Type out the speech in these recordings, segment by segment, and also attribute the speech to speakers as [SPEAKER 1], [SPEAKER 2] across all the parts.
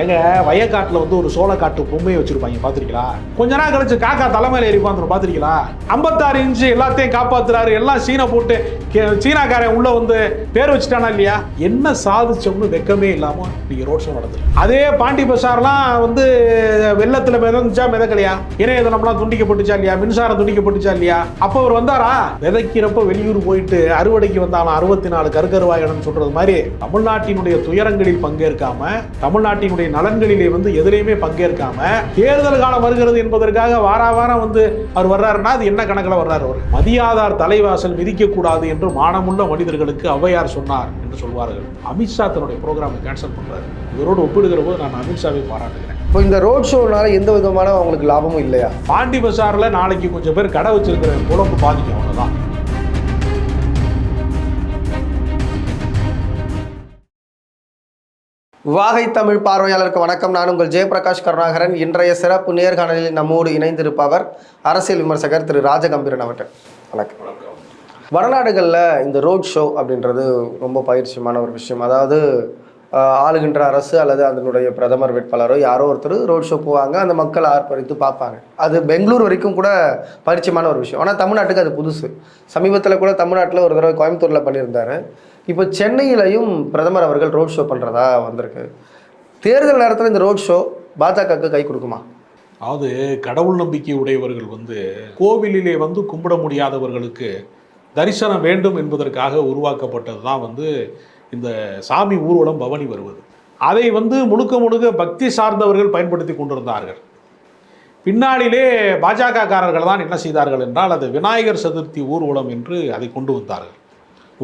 [SPEAKER 1] எங்க வயக்காட்டுல வந்து ஒரு சோளக்காட்டு பொம்மையை வச்சிருப்பாங்க பாத்திருக்கீங்களா? கொஞ்ச நாள் கழிச்சு காக்கா தலைமையில ஏறி உட்காந்துரும் பாத்திருக்கீங்களா? ஐம்பத்தாறு இன்ச்சு எல்லாத்தையும் காப்பாத்துறாரு எல்லாம் சீனை போட்டு கே- சீனாக்காரன் உள்ள வந்து பேர் வச்சுட்டானா இல்லையா? என்ன சாதிச்சோம்னு வெக்கமே இல்லாம நீங்க ரோட் ஷோ நடத்துரு அதே பாண்டி பசார்லாம் வந்து வெள்ளத்துல மிதந்துச்சா மிதக்கலையா? இணையதளம்லாம் துண்டிக்கப்பட்டுச்சா இல்லையா? மின்சாரம் துண்டிக்கப்பட்டுச்சா இல்லையா? அப்போ அவர் வந்தாரா? விதைக்கிறப்ப வெளியூர் போயிட்டு அறுவடைக்கு வந்தாலும் அறுபத்தி நாலு கருக்கருவாயிடம் சொல்றது மாதிரி தமிழ்நாட்டினுடைய துயரங்களில் பங்கேற்காம தமிழ்நாட்டினுடைய நலன்களிலே வந்து எதிலையுமே பங்கேற்காம தேர்தல் காலம் வருகிறது என்பதற்காக வாரா வாரம் வந்து அவர் வர்றாருன்னா அது என்ன கணக்கில் வர்றாரு அவர்? மதியாதார் தலைவாசல் மிதிக்கக்கூடாது என்று மானமுள்ள மனிதர்களுக்கு ஔவையார் சொன்னார் என்று சொல்வார்கள். அமித்ஷா தன்னுடைய ப்ரோக்ராமை கேன்சல் பண்றாரு. இவரோடு ஒப்பிடுகிற போது நான் அமித்ஷாவை பாராட்டுகிறேன்.
[SPEAKER 2] இப்போ இந்த ரோட் ஷோனால எந்த விதமான அவங்களுக்கு லாபமும் இல்லையா?
[SPEAKER 1] பாண்டி பசாரில் நாளைக்கு கொஞ்சம் பேர் கடை வச்சிருக்கிற குழம்பு பாதிக்கும் அவ்வளோதான்
[SPEAKER 2] வாகை தமிழ் பார்வையாளருக்கு வணக்கம். நான் உங்கள் ஜெயபிரகாஷ் கருணாகரன். இன்றைய சிறப்பு நேர்காணலில் நம்மோடு இணைந்திருப்பவர் அரசியல் விமர்சகர் திரு ராஜகம்பீரன் அவர்கள். வணக்கம். வடநாடுகளில் இந்த ரோட் ஷோ அப்படின்றது ரொம்ப பயிற்சியமான ஒரு விஷயம். அதாவது ஆளுகின்ற அரசு அல்லது அதனுடைய பிரதமர் வேட்பாளரோ யாரோ ஒருத்தர் ரோட் ஷோ போவாங்க. அந்த மக்கள் ஆர்ப்பரித்து பார்ப்பாங்க. அது பெங்களூர் வரைக்கும் கூட பரிச்சயமான ஒரு விஷயம். ஆனால் தமிழ்நாட்டுக்கு அது புதுசு. சமீபத்தில் கூட தமிழ்நாட்டில் ஒரு தடவை கோயம்புத்தூரில் பண்ணியிருந்தாரு. இப்போ சென்னையிலையும் பிரதமர் அவர்கள் ரோட் ஷோ பண்ணுறதா வந்திருக்கு. தேர்தல் நேரத்தில் இந்த ரோட் ஷோ பாஜகவுக்கு கை கொடுக்குமா?
[SPEAKER 1] அதாவது கடவுள் நம்பிக்கை உடையவர்கள் வந்து கோவிலிலே வந்து கும்பிட முடியாதவர்களுக்கு தரிசனம் வேண்டும் என்பதற்காக உருவாக்கப்பட்டது தான் வந்து இந்த சாமி ஊர்வலம் பவனி வருவது. அதை வந்து முழுக்க முழுக்க பக்தி சார்ந்தவர்கள் பயன்படுத்தி கொண்டிருந்தார்கள். பின்னாளிலே பாஜக காரர்கள் தான் என்ன செய்தார்கள் என்றால் அது விநாயகர் சதுர்த்தி ஊர்வலம் என்று அதை கொண்டு வந்தார்கள்.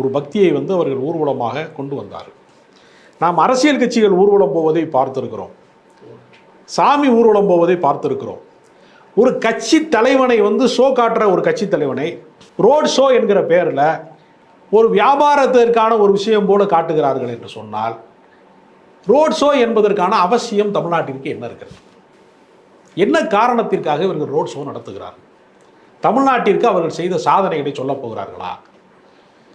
[SPEAKER 1] ஒரு பக்தியை வந்து அவர்கள் ஊர்வலமாக கொண்டு வந்தார் நாம் அரசியல் கட்சிகள் ஊர்வலம் போவதை பார்த்திருக்கிறோம். சாமி ஊர்வலம் போவதை பார்த்திருக்கிறோம். ஒரு கட்சி தலைவனை வந்து ஷோ காட்டுற ஒரு கட்சி தலைவனை ரோட் ஷோ என்கிற பெயரில் ஒரு வியாபாரத்திற்கான ஒரு விஷயம் போல காட்டுகிறார்கள் என்று சொன்னால் ரோட் ஷோ என்பதற்கான அவசியம் தமிழ்நாட்டிற்கு என்ன இருக்கிறது? என்ன காரணத்திற்காக இவர்கள் ரோட் ஷோ நடத்துகிறார்கள்? தமிழ்நாட்டிற்கு அவர்கள் செய்த சாதனைகளை சொல்லப் போகிறார்களா?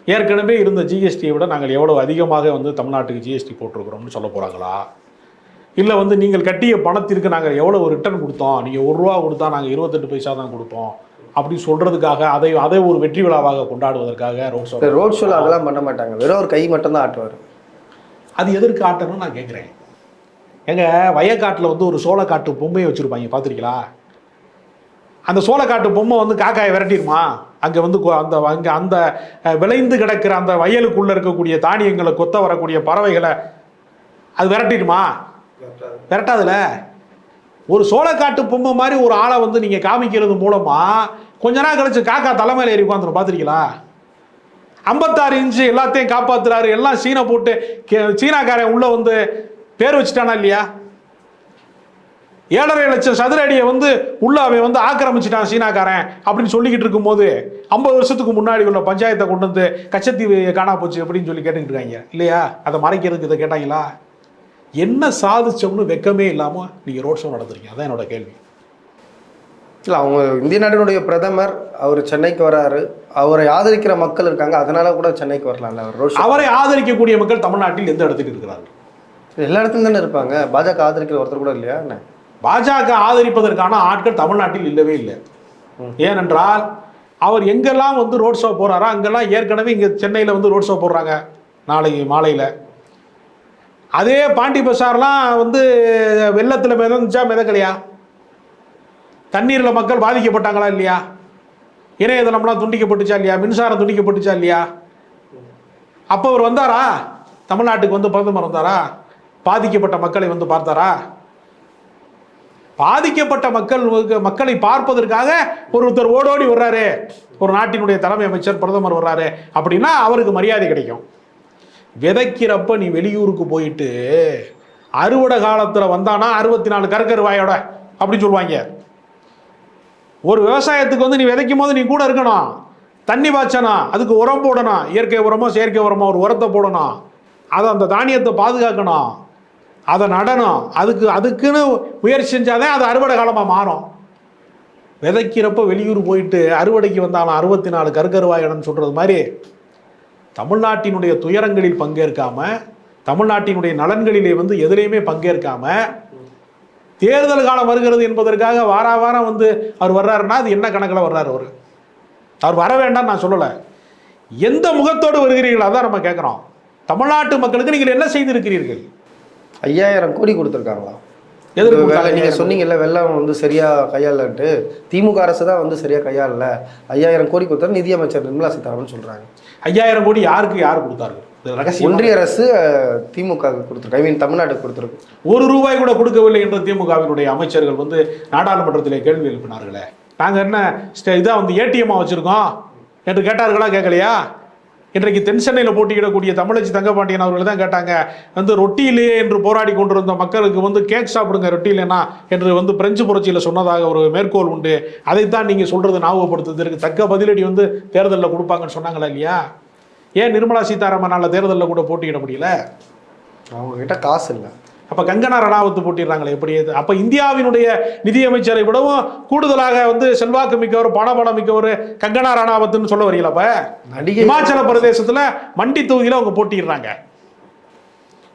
[SPEAKER 1] ஏற்கனவே இருந்த ஜிஎஸ்டியை விட நாங்கள் எவ்வளவு அதிகமாக வந்து தமிழ்நாட்டுக்கு ஜிஎஸ்டி போட்டிருக்கிறோம்னு சொல்ல போகிறாங்களா இல்லை வந்து நீங்கள் கட்டிய பணத்திற்கு நாங்கள் எவ்வளோ ரிட்டர்ன் கொடுத்தோம்? நீங்கள் ஒரு ரூபா கொடுத்தா நாங்கள் இருபத்தெட்டு பைசா தான் கொடுப்போம். அப்படி சொல்கிறதுக்காக அதை அதை ஒரு வெற்றி விழாவாக கொண்டாடுவதற்காக ரோட் ஷோ
[SPEAKER 2] ரோட் ஷோவில் அதெல்லாம் பண்ண மாட்டாங்க. வெறும் ஒரு கை மட்டும் தான் ஆட்டுவார்.
[SPEAKER 1] அது எதற்கு ஆட்டணும்னு நான் கேட்குறேன் எங்க வயக்காட்டில் வந்து ஒரு சோளக்காட்டு பொம்மையை வச்சுருப்பாங்க பார்த்துருக்கீங்களா அந்த சோளக்காட்டு பொம்மை வந்து காக்காயை விரட்டிடுமா அங்கே வந்து அந்த அங்கே அந்த விளைந்து கிடக்கிற அந்த வயலுக்குள்ளே இருக்கக்கூடிய தானியங்களை கொத்த வரக்கூடிய பறவைகளை அது விரட்டிடுமா? விரட்டாதுல? ஒரு சோளக்காட்டு பொம்மை மாதிரி ஒரு ஆளை வந்து நீங்கள் காமிக்கிறது மூலமாக கொஞ்ச நாள் கழிச்சு காக்கா தலைமையில் ஏறி உட்காந்துரும் பார்த்துருக்கீங்களா ஐம்பத்தாறு இன்ச்சு எல்லாத்தையும் காப்பாத்துறாரு எல்லாம் சீனை போட்டு கே- சீனாக்காரன் உள்ள வந்து பேர் வச்சுட்டானா இல்லையா? ஏழரை லட்சம் சதுர அடியை வந்து உள்ள அவன் வந்து ஆக்கிரமிச்சிட்டான் சீனாக்காரன் அப்படின்னு சொல்லிக்கிட்டு இருக்கும்போது ஐம்பது வருஷத்துக்கு முன்னாடி உள்ள பஞ்சாயத்தை கொண்டு வந்து கச்சத்தீவு காணா போச்சு அப்படின்னு சொல்லி கேட்டுக்கிட்டு இருக்காங்க. இல்லையா? அதை மறைக்கிறதுக்கு இதை கேட்டாங்களா? என்ன சாதிச்சோம்னு வெக்கமே இல்லாமல் நீங்கள் ரோட் ஷோ நடத்துறீங்க. அதான் என்னோட கேள்வி.
[SPEAKER 2] இல்லை அவங்க இந்திய நாட்டினுடைய பிரதமர் அவர் சென்னைக்கு வராரு. அவரை ஆதரிக்கிற மக்கள் இருக்காங்க. அதனால கூட சென்னைக்கு வரலாம்ல அவர் ரோட் ஷோ
[SPEAKER 1] அவரை ஆதரிக்கக்கூடிய மக்கள் தமிழ்நாட்டில் எந்த இடத்தில் இருக்கிறார்கள்?
[SPEAKER 2] எல்லா இடத்துலையும் தானே இருப்பாங்க. பாஜக ஆதரிக்கிற ஒருத்தர் கூட இல்லையா? என்ன?
[SPEAKER 1] பாஜக ஆதரிப்பதற்கான ஆட்கள் தமிழ்நாட்டில் இல்லவே இல்லை. ஏனென்றால் அவர் எங்கெல்லாம் வந்து ரோட் ஷோ போகிறாரோ அங்கெல்லாம் ஏற்கனவே இங்கே சென்னையில் வந்து ரோட் ஷோ போடுறாங்க நாளை மாலையில். அதே பாண்டி பசார்லாம் வந்து வெள்ளத்தில் மிதந்துச்சா மிதக்கலையா? தண்ணீரில் மக்கள் பாதிக்கப்பட்டாங்களா இல்லையா? இணையதளம்லாம் துண்டிக்கப்பட்டுச்சா இல்லையா? மின்சாரம் துண்டிக்கப்பட்டுச்சா இல்லையா? அப்போ அவர் வந்தாரா? தமிழ்நாட்டுக்கு வந்து பிரதமர் வந்தாரா? பாதிக்கப்பட்ட மக்களை வந்து பார்த்தாரா? பாதிக்கப்பட்ட மக்கள் மக்களை பார்ப்பதற்காக ஒருத்தர் ஓடோடி வர்றாரு. ஒரு நாட்டினுடைய தலைமை அமைச்சர் பிரதமர் வர்றாரு. அப்படின்னா அவருக்கு மரியாதை கிடைக்கும். விதைக்கிறப்ப நீ வெளியூருக்கு போயிட்டு அறுவடை காலத்தில் வந்தானா அறுபத்தி நாலு கற்கருவாயோட அப்படின்னு சொல்லுவாங்க. ஒரு விவசாயத்துக்கு வந்து நீ விதைக்கும் போது நீ கூட இருக்கணும். தண்ணி பாய்ச்சணும் அதுக்கு உரம் போடணும். இயற்கை உரமோ செயற்கை உரமோ ஒரு உரத்தை போடணும். அதை அந்த தானியத்தை பாதுகாக்கணும். அதை நடணும். அதுக்கு அதுக்குன்னு முயற்சி செஞ்சாதான் அது அறுவடை காலமாக மாறும். விதைக்கிறப்ப வெளியூர் போயிட்டு அறுவடைக்கு வந்தாலும் அறுபத்தி நாலு கருக்கருவாயிடம்னு சொல்கிறது மாதிரி தமிழ்நாட்டினுடைய துயரங்களில் பங்கேற்காம தமிழ்நாட்டினுடைய நலன்களிலே வந்து எதிலையுமே பங்கேற்காம தேர்தல் காலம் வருகிறது என்பதற்காக வார வாரம் வந்து அவர் வர்றாருன்னா அது என்ன கணக்கில் வர்றாரு அவர்? அவர் வர வேண்டாம் நான் சொல்லலை. எந்த முகத்தோடு வருகிறீர்கள் அதான் நம்ம கேட்குறோம். தமிழ்நாட்டு மக்களுக்கு நீங்கள் என்ன செய்திருக்கிறீர்கள்?
[SPEAKER 2] ஐயாயிரம் கோடி கொடுத்துருக்காங்களா
[SPEAKER 1] எதற்கு
[SPEAKER 2] வேலை
[SPEAKER 1] கொடுத்தாங்க?
[SPEAKER 2] நீங்க சொன்னீங்கல்ல வெள்ளம் வந்து சரியா கையாளன்ட்டு திமுக அரசு தான் வந்து சரியா கையாளல. ஐயாயிரம் கோடி கொடுத்தா நிதியமைச்சர் நிர்மலா சீதாராமன் சொல்றாங்க
[SPEAKER 1] ஐயாயிரம் கோடி யாருக்கு யார் ரகசியம்?
[SPEAKER 2] ஒன்றிய அரசு திமுக க்கு கொடுத்துருக்கு. ஐ மீன் தமிழ்நாட்டுக்கு கொடுத்துருக்கு.
[SPEAKER 1] ஒரு ரூபாய் கூட கொடுக்கவில்லை என்று திமுகவினுடைய அமைச்சர்கள் வந்து நாடாளுமன்றத்திலே கேள்வி எழுப்பினார்களே. நாங்கள் என்ன ஸ்டே- இதா வந்து ஏடிஎம்மா வச்சுருக்கோம்? என்று கேட்டார்களா கேட்கலையா? இன்றைக்கு தென் சென்னையில் போட்டியிடக்கூடிய தமிழச்சி தங்கபாண்டியன் அவர்கள் தான் கேட்டாங்க வந்து ரொட்டி இல்லையே என்று போராடி கொண்டிருந்த மக்களுக்கு வந்து கேக் சாப்பிடுங்க ரொட்டி இல்லைன்னா என்று வந்து பிரெஞ்சு புரட்சியில் சொன்னதாக ஒரு மேற்கோள் உண்டு. அதைத்தான் நீங்கள் சொல்கிறது ஞாபகப்படுத்துவதற்கு தக்க பதிலடி வந்து தேர்தலில் கொடுப்பாங்கன்னு சொன்னாங்களா இல்லையா? ஏன் நிர்மலா சீதாராமனால் தேர்தலில் கூட போட்டியிட முடியல?
[SPEAKER 2] அவங்க கிட்ட காசு இல்லை.
[SPEAKER 1] அப்ப கங்கனா ரணாவத்து போட்டிடுறாங்களே எப்படி இது? அப்ப இந்தியாவினுடைய நிதியமைச்சரை விடவும் கூடுதலாக வந்து செல்வாக்கு மிக்கவர் பணபலம் மிக்கவர் கங்கனா ரணாவத்துன்னு சொல்ல வரீங்களா அப்ப?
[SPEAKER 2] நடிகை
[SPEAKER 1] இமாச்சல பிரதேசத்துல மண்டி தொகுதியில அவங்க போட்டிடுறாங்க.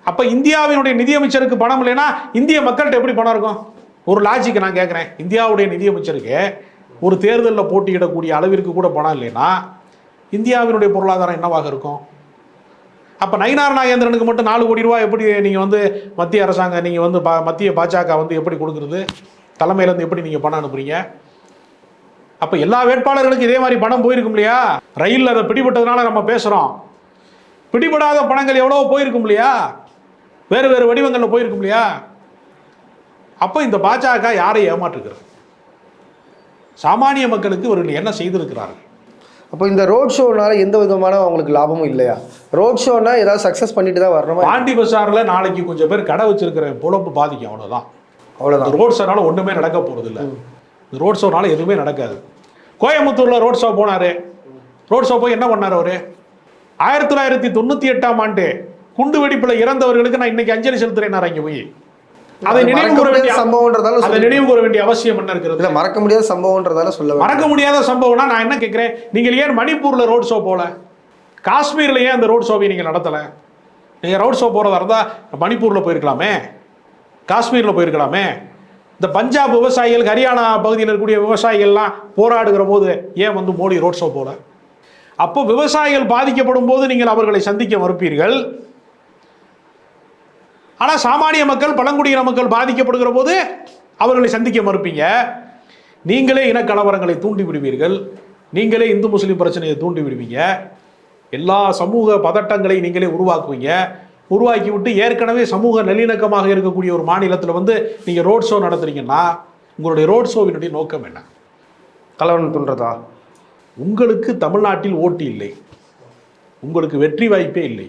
[SPEAKER 1] அப்ப இந்தியாவினுடைய நிதியமைச்சருக்கு பணம் இல்லைன்னா இந்திய மக்கள்கிட்ட எப்படி பணம் இருக்கும்? ஒரு லாஜிக் நான் கேட்குறேன் இந்தியாவுடைய நிதியமைச்சருக்கு ஒரு தேர்தலில் போட்டியிடக்கூடிய அளவிற்கு கூட பணம் இல்லைன்னா இந்தியாவினுடைய பொருளாதாரம் என்னவாக இருக்கும்? அப்போ நயினார் நாகேந்திரனுக்கு மட்டும் நாலு கோடி ரூபாய் எப்படி நீங்கள் வந்து மத்திய அரசாங்கம் நீங்கள் வந்து பா மத்திய பாஜக வந்து எப்படி கொடுக்குறது? தலைமையிலேருந்து எப்படி நீங்கள் பணம் அனுப்புறீங்க? அப்போ எல்லா வேட்பாளர்களுக்கும் இதே மாதிரி பணம் போயிருக்கும் இல்லையா? ரயிலில் அதை பிடிபட்டதுனால நம்ம பேசுகிறோம் பிடிபடாத பணங்கள் எவ்வளோ போயிருக்கும் இல்லையா? வேறு வேறு வடிவங்களில் போயிருக்கும் இல்லையா? அப்போ இந்த பாஜக யாரை ஏமாற்றுகிறது? சாமானிய மக்களுக்கு இவர்கள் என்ன செய்திருக்கிறார்கள்?
[SPEAKER 2] அப்போ இந்த ரோட் ஷோனால எந்த விதமான அவங்களுக்கு லாபமும் இல்லையா? ரோட் ஷோனா ஏதாவது சக்ஸஸ் பண்ணிட்டு தான் வரணுமா?
[SPEAKER 1] பாண்டி பசாரில் நாளைக்கு கொஞ்சம் பேர் கடை வச்சிருக்கிற பொழப்பு பாதிக்கும் அவ்வளோதான்
[SPEAKER 2] அவ்வளோதான்
[SPEAKER 1] ரோட் ஷோனால ஒன்றுமே நடக்க போகிறது இல்லை. இந்த ரோட் ஷோனால எதுவுமே நடக்காது. கோயம்புத்தூரில் ரோட் ஷோ போனார். ரோட் ஷோ போய் என்ன பண்ணார் அவர்? ஆயிரத்தி தொள்ளாயிரத்தி தொண்ணூற்றி எட்டாம் ஆண்டு குண்டு வெடிப்பில் இறந்தவர்களுக்கு நான் இன்னைக்கு அஞ்சலி செலுத்துறேன் அங்கே போய். அதை நினைவு கூற வேண்டிய
[SPEAKER 2] சம்பவம்ன்றதால
[SPEAKER 1] அதை நினைவு கூற வேண்டிய அவசியம் என்ன இருக்கிறது?
[SPEAKER 2] இல்ல மறக்க முடியாத சம்பவம்ன்றதால சொல்ல.
[SPEAKER 1] மறக்க முடியாத சம்பவம்னா நான் என்ன கேட்குறேன் நீங்கள் ஏன் மணிப்பூரில் ரோட் ஷோ போல? காஷ்மீரில் ஏன் அந்த ரோட் ஷோவை நீங்கள் நடத்தலை? நீங்கள் ரோட் ஷோ போகிறதா இருந்தால் மணிப்பூரில் போயிருக்கலாமே. காஷ்மீரில் போயிருக்கலாமே. இந்த பஞ்சாப் விவசாயிகள் ஹரியானா பகுதியில் இருக்கக்கூடிய விவசாயிகள்லாம் போராடுகிற போது ஏன் வந்து மோடி ரோட் ஷோ போல? அப்போ விவசாயிகள் பாதிக்கப்படும் போது நீங்கள் அவர்களை சந்திக்க மறுப்பீர்கள். ஆனால் சாமானிய மக்கள் பழங்குடியின மக்கள் பாதிக்கப்படுகிற போது அவர்களை சந்திக்க மறுப்பீங்க. நீங்களே இனக்கலவரங்களை தூண்டி விடுவீர்கள் நீங்களே இந்து முஸ்லீம் பிரச்சனையை தூண்டி விடுவீங்க எல்லா சமூக பதட்டங்களை நீங்களே உருவாக்குவீங்க. உருவாக்கி விட்டு ஏற்கனவே சமூக நல்லிணக்கமாக இருக்கக்கூடிய ஒரு மாநிலத்தில் வந்து நீங்கள் ரோட் ஷோ நடத்துறீங்கன்னா உங்களுடைய ரோட் ஷோவினுடைய நோக்கம் என்ன?
[SPEAKER 2] கலவரம் தூண்டுறதா?
[SPEAKER 1] உங்களுக்கு தமிழ்நாட்டில் ஓட்டு இல்லை. உங்களுக்கு வெற்றி வாய்ப்பே இல்லை.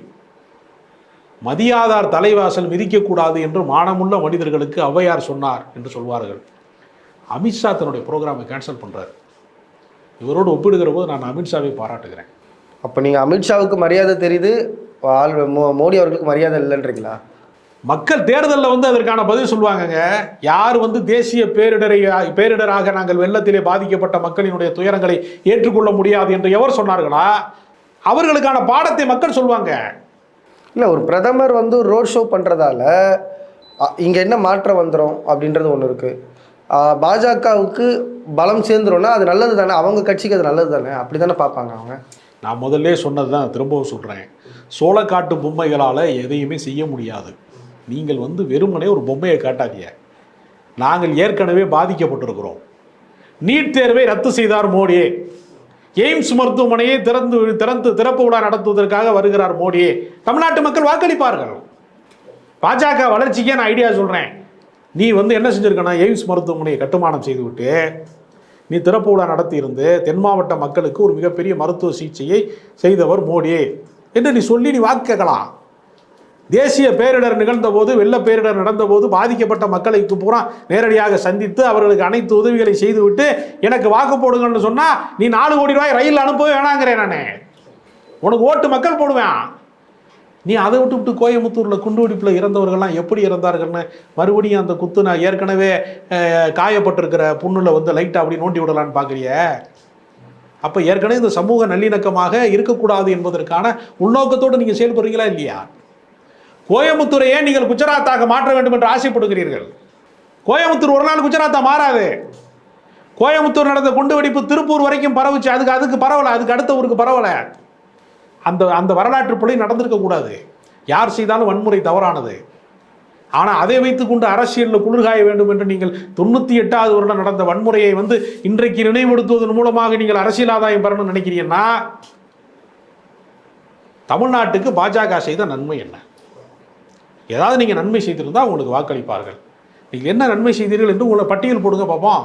[SPEAKER 1] மதியாதார் தலைவாசல் மிதிக்கக்கூடாது என்று மானமுள்ள மனிதர்களுக்கு ஔவையார் சொன்னார் என்று சொல்வார்கள். அமித்ஷா தன்னுடைய ப்ரோக்ராமை கேன்சல் பண்றாரு. இவரோடு ஒப்பிடுகிற போது நான் அமித்ஷாவை பாராட்டுகிறேன்.
[SPEAKER 2] அப்போ நீங்க அமித்ஷாவுக்கு மரியாதை தெரியுது மோடி அவர்களுக்கு மரியாதை இல்லைன்றீங்களா?
[SPEAKER 1] மக்கள் தேர்தலில் வந்து அதற்கான பதில் சொல்லுவாங்கங்க. யார் வந்து தேசிய பேரிடரை பேரிடராக நாங்கள் வெள்ளத்திலே பாதிக்கப்பட்ட மக்களினுடைய துயரங்களை ஏற்றுக்கொள்ள முடியாது என்று எவர் சொன்னார்களா? அவர்களுக்கான பாடத்தை மக்கள் சொல்லுவாங்க.
[SPEAKER 2] இல்லை ஒரு பிரதமர் வந்து ரோட் ஷோ பண்ணுறதால இங்கே என்ன மாற்றம் வந்துடும் அப்படின்றது ஒன்று இருக்குது பாஜகவுக்கு பலம் சேர்ந்துரும்னா அது நல்லது தானே? அவங்க கட்சிக்கு அது நல்லது தானே? அப்படி தானே பார்ப்பாங்க அவங்க?
[SPEAKER 1] நான் முதல்ல சொன்னது தான் திரும்பவும் சொல்கிறேன் சோளக்காட்டு பொம்மைகளால் எதையுமே செய்ய முடியாது. நீங்கள் வந்து வெறுமனே ஒரு பொம்மையை காட்டாதீங்க. நாங்கள் ஏற்கனவே பாதிக்கப்பட்டிருக்கிறோம். நீட் தேர்வை ரத்து செய்தார் மோடியே. எய்ம்ஸ் மருத்துவமனையை திறந்து திறந்து திறப்பு விழா நடத்துவதற்காக வருகிறார் மோடி. தமிழ்நாட்டு மக்கள் வாக்களிப்பார்கள். பாஜக வளர்ச்சிக்கே நான் ஐடியா சொல்கிறேன் நீ வந்து என்ன செஞ்சுருக்கனா? எய்ம்ஸ் மருத்துவமனையை கட்டுமானம் செய்துவிட்டு நீ திறப்பு விழா நடத்தியிருந்து தென் மாவட்ட மக்களுக்கு ஒரு மிகப்பெரிய மருத்துவ சிகிச்சையை செய்தவர் மோடி. என்று நீ சொல்லி நீ வாக்கு கேட்கலாம் தேசிய பேரிடர் நிகழ்ந்த போது வெள்ள பேரிடர் நடந்த போது பாதிக்கப்பட்ட மக்களை பூரா நேரடியாக சந்தித்து அவர்களுக்கு அனைத்து உதவிகளை செய்துவிட்டு எனக்கு வாக்கு போடுங்கன்னு சொன்னா நீ நாலு கோடி ரூபாய் ரயில் அனுப்பவே வேணாங்கிறேன் நான். உனக்கு ஓட்டு மக்கள் போடுவேன். நீ அதை விட்டு விட்டு கோயம்புத்தூரில் குண்டுவெடிப்பில் இறந்தவர்கள்லாம் எப்படி இறந்தார்கள்னு மறுபடியும் அந்த குத்து நான் ஏற்கனவே காயப்பட்டிருக்கிற புண்ணுல வந்து லைட்டாக அப்படி நோண்டி விடலான்னு பார்க்குறிய அப்போ ஏற்கனவே இந்த சமூக நல்லிணக்கமாக இருக்கக்கூடாது என்பதற்கான உள்நோக்கத்தோடு நீங்கள் செயல்படுறீங்களா இல்லையா? கோயம்புத்தூரை ஏன் நீங்கள் குஜராத்தாக மாற்ற வேண்டும் என்று ஆசைப்படுகிறீர்கள்? கோயம்புத்தூர் ஒரு நாள் குஜராத்தா மாறாது. கோயம்புத்தூர் நடந்த குண்டு வெடிப்பு திருப்பூர் வரைக்கும் பரவுச்சு. அதுக்கு அதுக்கு பரவலை. அதுக்கு அடுத்த ஊருக்கு பரவலை. அந்த அந்த வரலாற்று பிழை நடந்திருக்க கூடாது. யார் செய்தாலும் வன்முறை தவறானது. ஆனால் அதை வைத்து கொண்டு அரசியலில் குளிர்காய வேண்டும் என்று நீங்கள் தொண்ணூற்றி எட்டாவது வருடம் நடந்த வன்முறையை வந்து இன்றைக்கு நினைவுபடுத்துவதன் மூலமாக நீங்கள் அரசியல் ஆதாயம் பெறணும்னு நினைக்கிறீங்கன்னா தமிழ்நாட்டுக்கு பாஜக செய்த நன்மை என்ன? ஏதாவது நீங்கள் நன்மை செய்திருந்தால் உங்களுக்கு வாக்களிப்பார்கள். நீங்கள் என்ன நன்மை செய்தீர்கள் என்று உங்களை பட்டியல் போடுங்க பார்ப்போம்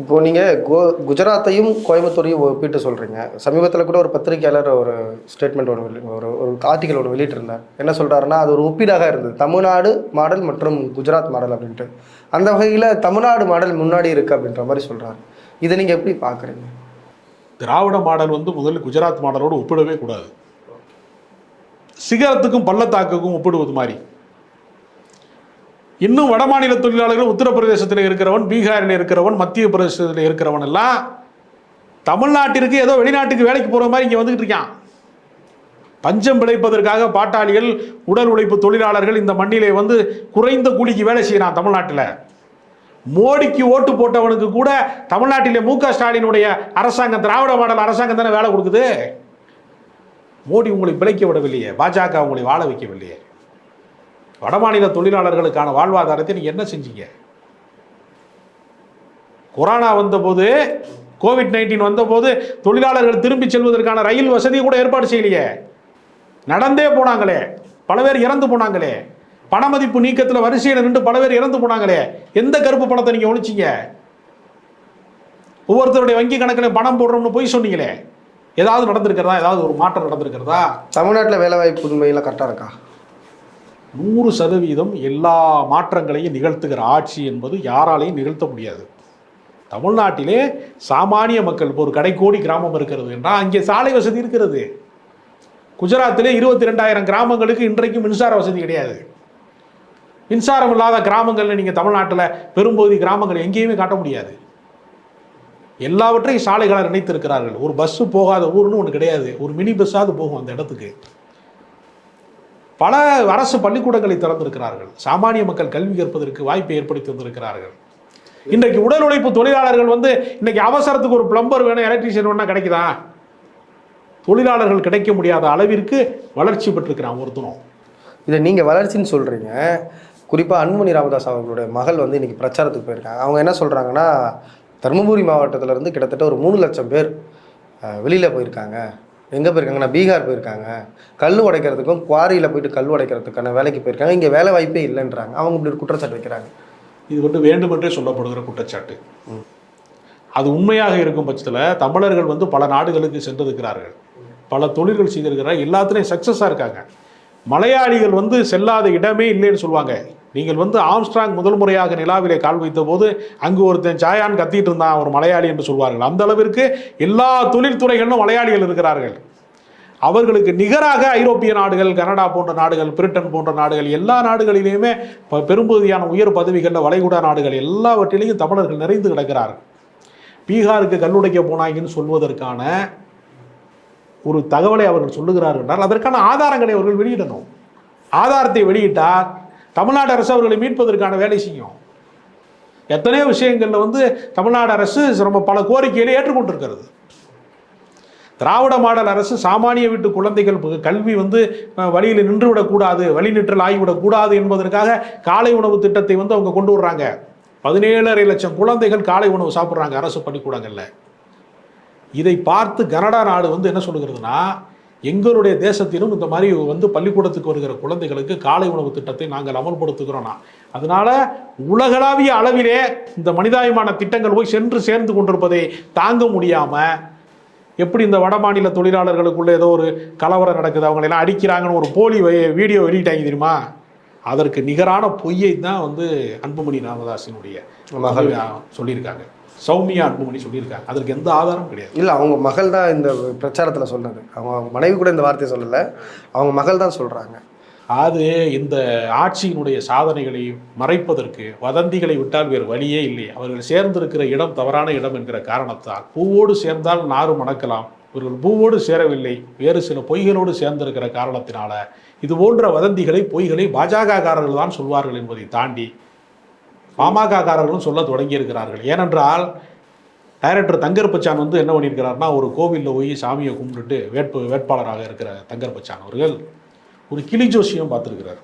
[SPEAKER 2] இப்போ நீங்கள் கோ குஜராத்தையும் கோயம்புத்தூரையும் ஒப்பிட்டு சொல்கிறீங்க சமீபத்தில் கூட ஒரு பத்திரிகையாளர் ஒரு ஸ்டேட்மெண்ட் ஒன்று ஒரு ஒரு ஆர்டிக்கல் ஒன்று வெளியிட்டிருந்தார். என்ன சொல்கிறாருன்னா அது ஒரு ஒப்பீடாக இருந்தது. தமிழ்நாடு மாடல் மற்றும் குஜராத் மாடல் அப்படின்ட்டு. அந்த வகையில் தமிழ்நாடு மாடல் முன்னாடி இருக்குது அப்படின்ற மாதிரி சொல்கிறாரு இதை நீங்கள் எப்படி பார்க்குறீங்க?
[SPEAKER 1] திராவிட மாடல் வந்து முதல்ல குஜராத் மாடலோடு ஒப்பிடவே கூடாது. சிகரத்துக்கும் பள்ளத்தாக்குக்கும் ஒப்பிடுவது மாதிரி. இன்னும் வடமாநில தொழிலாளர்கள் உத்தரப்பிரதேசத்தில் இருக்கிறவன் பீகாரில் இருக்கிறவன் மத்திய பிரதேசத்தில் இருக்கிறவன் எல்லாம் தமிழ்நாட்டிற்கு ஏதோ வெளிநாட்டுக்கு வேலைக்கு போகிற மாதிரி இங்கே வந்துகிட்டு இருக்கான். பஞ்சம் பிழைப்பதற்காக பாட்டாளிகள் உடல் உழைப்பு தொழிலாளர்கள் இந்த மண்ணிலே வந்து குறைந்த கூலிக்கு வேலை செய்கிறான் தமிழ்நாட்டில். மோடிக்கு ஓட்டு போட்டவனுக்கு கூட தமிழ்நாட்டிலே மு க ஸ்டாலினுடைய அரசாங்கம் திராவிட மாடல் அரசாங்கம் தானே வேலை கொடுக்குது? மோடி உங்களை பிழைக்க விடவில்லையே பாஜக உங்களை வாழ வைக்கவில்லையே. வடமாநில தொழிலாளர்களுக்கான வாழ்வாதாரத்தை நீங்கள் என்ன செஞ்சீங்க? கொரோனா வந்தபோது கோவிட் நைன்டீன் வந்தபோது தொழிலாளர்கள் திரும்பி செல்வதற்கான ரயில் வசதி கூட ஏற்பாடு செய்யலையே. நடந்தே போனாங்களே. பல பேர் இறந்து போனாங்களே. பணமதிப்பு நீக்கத்தில் வரிசையில் நின்று பல பேர் இறந்து போனாங்களே. எந்த கருப்பு பணத்தை நீங்கள் ஒழிச்சிங்க? ஒவ்வொருத்தருடைய வங்கி கணக்கில் பணம் போடுறோம்னு போய் சொன்னீங்களே. ஏதாவது நடந்திருக்கிறதா? ஏதாவது ஒரு மாற்றம் நடந்திருக்கிறதா?
[SPEAKER 2] தமிழ்நாட்டில் வேலைவாய்ப்பு உண்மையில் கரெக்டாக இருக்கா?
[SPEAKER 1] நூறு சதவீதம் எல்லா மாற்றங்களையும் நிகழ்த்துகிற ஆட்சி என்பது யாராலையும் நிகழ்த்த முடியாது. தமிழ்நாட்டிலே சாமானிய மக்கள் இப்போ ஒரு கடைக்கோடி கிராமம் இருக்கிறது என்றால் அங்கே சாலை வசதி இருக்கிறது. குஜராத்திலே இருபத்தி ரெண்டாயிரம் கிராமங்களுக்கு இன்றைக்கு மின்சார வசதி கிடையாது. மின்சாரம் இல்லாத கிராமங்களில் நீங்கள் தமிழ்நாட்டில் பெரும்பகுதி கிராமங்கள் எங்கேயுமே காட்ட முடியாது. எல்லாவற்றையும் சாலைகளால் நினைத்திருக்கிறார்கள் ஒரு பஸ்ஸு போகாத ஊர்னு ஒன்று கிடையாது. ஒரு மினி பஸ்ஸாவது போகும் அந்த இடத்துக்கு. பல அரசு பள்ளிக்கூடங்களை திறந்திருக்கிறார்கள். சாமானிய மக்கள் கல்வி கற்பதற்கு வாய்ப்பை ஏற்படுத்தி தந்திருக்கிறார்கள். இன்றைக்கு உடல் உழைப்பு தொழிலாளர்கள் வந்து இன்னைக்கு அவசரத்துக்கு ஒரு பிளம்பர் வேணும் எலக்ட்ரீஷியன் வேணா கிடைக்குதா? தொழிலாளர்கள் கிடைக்க முடியாத அளவிற்கு வளர்ச்சி பெற்றிருக்கிறான் ஒருத்தனும்.
[SPEAKER 2] இதை நீங்கள் வளர்ச்சின்னு சொல்கிறீங்க குறிப்பாக அன்புமணி ராமதாஸ் அவர்களுடைய மகள் வந்து இன்றைக்கி பிரச்சாரத்துக்கு போயிருக்காங்க. அவங்க என்ன சொல்கிறாங்கன்னா தருமபுரி மாவட்டத்திலேருந்து கிட்டத்தட்ட ஒரு மூணு லட்சம் பேர் வெளியில் போயிருக்காங்க. எங்கே போயிருக்காங்கன்னா பீகார் போயிருக்காங்க. கல் உடைக்கிறதுக்கும் குவாரியில் போயிட்டு கல் உடைக்கிறதுக்கான வேலைக்கு போயிருக்காங்க. இங்கே வேலை வாய்ப்பே இல்லைன்றாங்க. அவங்க இப்படி ஒரு குற்றச்சாட்டு வைக்கிறாங்க.
[SPEAKER 1] இது வந்து வேண்டுமென்றே சொல்லப்படுகிற குற்றச்சாட்டு. அது உண்மையாக இருக்கும் பட்சத்தில் தமிழர்கள் வந்து பல நாடுகளுக்கு சென்றிருக்கிறார்கள். பல தொழில்கள் செய்திருக்கிறார்கள். எல்லாத்துலேயும் சக்ஸஸாக இருக்காங்க. மலையாளிகள் வந்து செல்லாத இடமே இல்லைன்னு சொல்லுவாங்க. நீங்கள் வந்து ஆம்ஸ்ட்ராங் முதல் முறையாக நிலாவிலே கால் வைத்த போது அங்கு ஒருத்தன் சாயான் கத்திட்டு இருந்தான் ஒரு மலையாளி என்று சொல்வார்கள். அந்த அளவிற்கு எல்லா தொழில்துறைகளிலும் மலையாளிகள் இருக்கிறார்கள். அவர்களுக்கு நிகராக ஐரோப்பிய நாடுகள் கனடா போன்ற நாடுகள் பிரிட்டன் போன்ற நாடுகள் எல்லா நாடுகளிலேயுமே ப- பெரும்பகுதியான உயர் பதவிகளில் வளைகுடா நாடுகள் எல்லாவற்றிலையும் தமிழர்கள் நிறைந்து கிடக்கிறார்கள். பீகாருக்கு கல்லுடைக்க போனாங்கன்னு சொல்வதற்கான ஒரு தகவலை அவர்கள் சொல்லுகிறார்கள் என்றால் அதற்கான ஆதாரங்களை அவர்கள் வெளியிடணும். ஆதாரத்தை வெளியிட்டால் தமிழ்நாடு அரசு அவர்களை மீட்பதற்கான வேலை செய்யும். எத்தனையோ விஷயங்களில் வந்து தமிழ்நாடு அரசு ரொம்ப பல கோரிக்கைகளை ஏற்றுக்கொண்டிருக்கிறது. திராவிட மாடல் அரசு சாமானிய வீட்டு குழந்தைகள் கல்வி வந்து வழியில் நின்று விடக்கூடாது ஆகிவிடக்கூடாது என்பதற்காக காலை உணவு திட்டத்தை வந்து அவங்க கொண்டு வர்றாங்க. பதினேழரை லட்சம் குழந்தைகள் காலை உணவு சாப்பிட்றாங்க அரசு பள்ளிக்கூடங்களில். இதை பார்த்து கனடா நாடு வந்து என்ன சொல்லுகிறதுனா எங்களுடைய தேசத்திலும் இந்த மாதிரி வந்து பள்ளிக்கூடத்துக்கு வருகிற குழந்தைகளுக்கு காலை உணவு திட்டத்தை நாங்கள் அமல்படுத்துகிறோம்னா அதனால உலகளாவிய அளவிலே இந்த மனிதாயமான திட்டங்கள் போய் சென்று சேர்ந்து கொண்டிருப்பதை தாங்க முடியாம எப்படி இந்த வட மாநில தொழிலாளர்களுக்குள்ள ஏதோ ஒரு கலவரம் நடக்குது அவங்களை எல்லாம் அடிக்கிறாங்கன்னு ஒரு போலி வீடியோ வெளியிட்டாங்க தெரியுமா? அதற்கு நிகரான பொய்யை தான் வந்து அன்புமணி ராமதாஸினுடைய மகள் சொல்லியிருக்காங்க. சௌமியா அன்புமணி சொல்லியிருக்காங்க அதற்கு எந்த ஆதாரமும் கிடையாது.
[SPEAKER 2] இல்லை அவங்க மகள் தான் இந்த பிரச்சாரத்தில் சொன்னது அவங்க மனைவி கூட இந்த வார்த்தையை சொல்லலை. அவங்க மகள் தான் சொல்கிறாங்க
[SPEAKER 1] அது இந்த ஆட்சியினுடைய சாதனைகளை மறைப்பதற்கு வதந்திகளை விட்டால் வேறு வழியே இல்லை. அவர்கள் சேர்ந்திருக்கிற இடம் தவறான இடம் என்கிற காரணத்தால் பூவோடு சேர்ந்தால் நாறு மணக்கலாம். இவர்கள் பூவோடு சேரவில்லை. வேறு சில பொய்களோடு சேர்ந்திருக்கிற காரணத்தினால இது போன்ற வதந்திகளை பொய்களை பாஜகக்காரர்கள் தான் சொல்வார்கள் என்பதை தாண்டி பாமகக்காரர்களும் சொல்ல தொடங்கியிருக்கிறார்கள். ஏனென்றால் டைரக்டர் தங்கர்பச்சான் வந்து என்ன பண்ணியிருக்கிறார்னா ஒரு கோவிலில் போய் சாமியை கும்பிட்டுட்டு வேட்பு வேட்பாளராக இருக்கிற தங்கர்பச்சான் அவர்கள் ஒரு கிளி ஜோசியம் பார்த்துருக்கிறார்.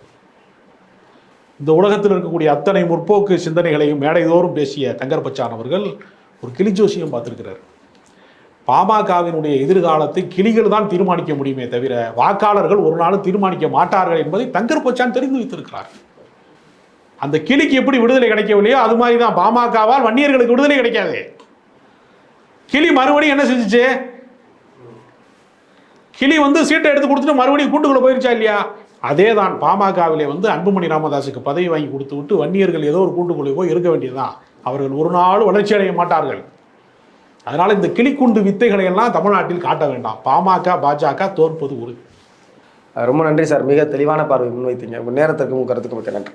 [SPEAKER 1] இந்த உலகத்தில் இருக்கக்கூடிய அத்தனை முற்போக்கு சிந்தனைகளையும் மேடைதோறும் பேசிய தங்கர்பச்சான் அவர்கள் ஒரு கிளி ஜோசியம் பார்த்துருக்கிறார். பாமகவினுடைய எதிர்காலத்தை கிளிகள் தான் தீர்மானிக்க முடியுமே தவிர வாக்காளர்கள் ஒரு நாளும் தீர்மானிக்க மாட்டார்கள் என்பதை தங்கர்பச்சான் தெரிந்து வைத்திருக்கிறார். அந்த கிளிக்கு எப்படி விடுதலை கிடைக்கவில்லையோ அது மாதிரி தான் பாமகவால் வன்னியர்களுக்கு விடுதலை கிடைக்காது. கிளி மறுபடியும் என்ன செஞ்சுச்சு? கிளி வந்து சீட்டை எடுத்து கொடுத்துட்டு மறுபடியும் கூட்டுக்குள்ளே போயிருச்சா இல்லையா? அதே தான் பாமகவிலே வந்து அன்புமணி ராமதாஸுக்கு பதவி வாங்கி கொடுத்து விட்டு வன்னியர்கள் ஏதோ ஒரு கூட்டுக்குள்ளே போய் இருக்க வேண்டியதுதான். அவர்கள் ஒரு நாள் வளர்ச்சி அடைய மாட்டார்கள். அதனால் இந்த கிளிக்குண்டு வித்தைகளை எல்லாம் தமிழ்நாட்டில் காட்ட வேண்டாம். பாமக பாஜக தோற்பது உறுதி.
[SPEAKER 2] ரொம்ப நன்றி சார். மிக தெளிவான பார்வை முன்வைத்தீங்க. உங்கள் நேரத்திற்கு உங்கள் கருத்துக்கு மிக்க நன்றி.